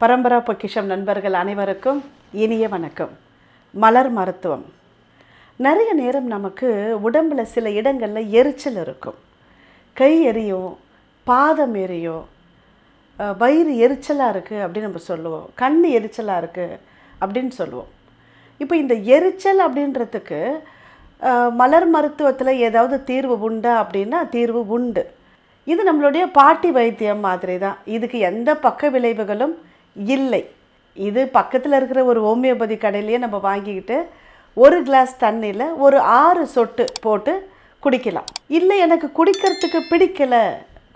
பரம்பரா பொக்கிஷம் நண்பர்கள் அனைவருக்கும் இனிய வணக்கம். மலர் மருத்துவம். நிறைய நேரம் நமக்கு உடம்புல சில இடங்களில் எரிச்சல் இருக்கும். கை எரியும் பாதம் எரியும் வயிறு எரிச்சலாக இருக்குது அப்படின்னு நம்ம சொல்லுவோம். கண் எரிச்சலாக இருக்குது அப்படின்னு சொல்லுவோம். இப்போ இந்த எரிச்சல் அப்படின்றதுக்கு மலர் மருத்துவத்தில் ஏதாவது தீர்வு உண்டா அப்படின்னா தீர்வு உண்டு. இது நம்மளுடைய பாட்டி வைத்தியம் மாதிரி தான் இதுக்கு எந்த பக்க விளைவுகளும் இல்லை. இது பக்கத்தில் இருக்கிற ஒரு ஹோமியோபதி கடையிலேயே நம்ம வாங்கிக்கிட்டு ஒரு கிளாஸ் தண்ணியில் ஒரு ஆறு சொட்டு போட்டு குடிக்கலாம். இல்லை எனக்கு குடிக்கிறதுக்கு பிடிக்கல.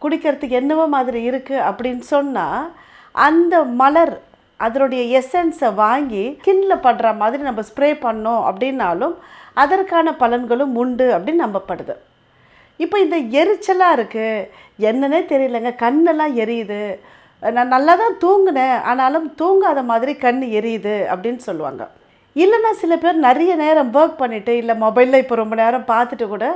குடிக்கிறதுக்கு என்னவோ மாதிரி இருக்குது அப்படின்னு சொன்னால் அந்த மலர் அதனுடைய எசன்ஸை வாங்கி ஸ்கின்ல படுற மாதிரி நம்ம ஸ்ப்ரே பண்ணோம் அப்படின்னாலும் அதற்கான பலன்களும் உண்டு அப்படின்னு நம்பப்படுது. இப்போ இந்த எரிச்சலாக இருக்குது என்னன்னே தெரியலங்க. கண்ணெல்லாம் எரியுது. நான் நல்லா தான் தூங்கினேன் ஆனாலும் தூங்காத மாதிரி கண் எரியுது அப்படின்னு சொல்லுவாங்க. இல்லைன்னா சில பேர் நிறைய நேரம் ஒர்க் பண்ணிவிட்டு இல்லை மொபைலில் இப்போ ரொம்ப நேரம் பார்த்துட்டு கூட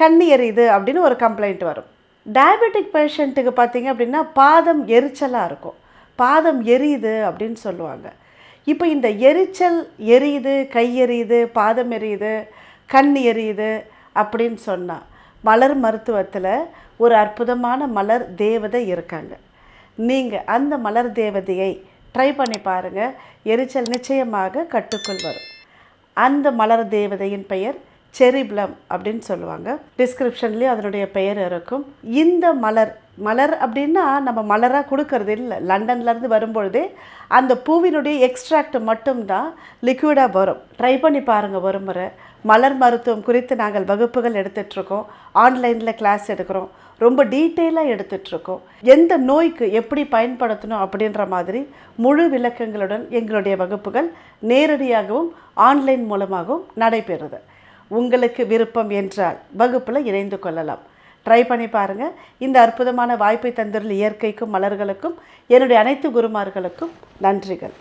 கண் எரியுது அப்படின்னு ஒரு கம்ப்ளைண்ட் வரும். டயபெட்டிக் பேஷண்ட்டுக்கு பார்த்தீங்க அப்படின்னா பாதம் எரிச்சலாக இருக்கும். பாதம் எரியுது அப்படின்னு சொல்லுவாங்க. இப்போ இந்த எரிச்சல் எரியுது கை எரியுது பாதம் எரியுது கண் எரியுது அப்படின்னு சொன்னால் மலர் மருத்துவத்தில் ஒரு அற்புதமான மலர் தேவதை இருக்காங்க. நீங்கள் அந்த மலர் தேவதையை ட்ரை பண்ணி பாருங்கள் எரிச்சல் நிச்சயமாக கட்டுக்குள் வரும். அந்த மலர் தேவதையின் பெயர் செரிப்ளம் அப்படின்னு சொல்லுவாங்க. டிஸ்கிரிப்ஷன்லேயும் அதனுடைய பெயர் இருக்கும். இந்த மலர் மலர் அப்படின்னா நம்ம மலராக கொடுக்கறது இல்லை. லண்டன்லேருந்து வரும்பொழுதே அந்த பூவினுடைய எக்ஸ்ட்ராக்ட் மட்டும்தான் லிக்விடாக வரும். ட்ரை பண்ணி பாருங்கள் ஒரு முறை மலர் மருத்துவம் குறித்து நாங்கள் வகுப்புகள் எடுத்துகிட்ருக்கோம் ஆன்லைனில் கிளாஸ் எடுக்கிறோம். ரொம்ப டீட்டெயிலாக எடுத்துகிட்ருக்கோம் எந்த நோய்க்கு எப்படி பயன்படுத்தணும் அப்படின்ற மாதிரி முழு விளக்கங்களுடன் எங்களுடைய வகுப்புகள் நேரடியாகவும் ஆன்லைன் மூலமாகவும் நடைபெறுது. உங்களுக்கு விருப்பம் என்றால் வகுப்பில் இணைந்து கொள்ளலாம். ட்ரை பண்ணி பாருங்கள் இந்த அற்புதமான வாய்ப்பை தந்துள்ள இயற்கைக்கும் மலர்களுக்கும் என்னுடைய அனைத்து குருமார்களுக்கும் நன்றிகள்.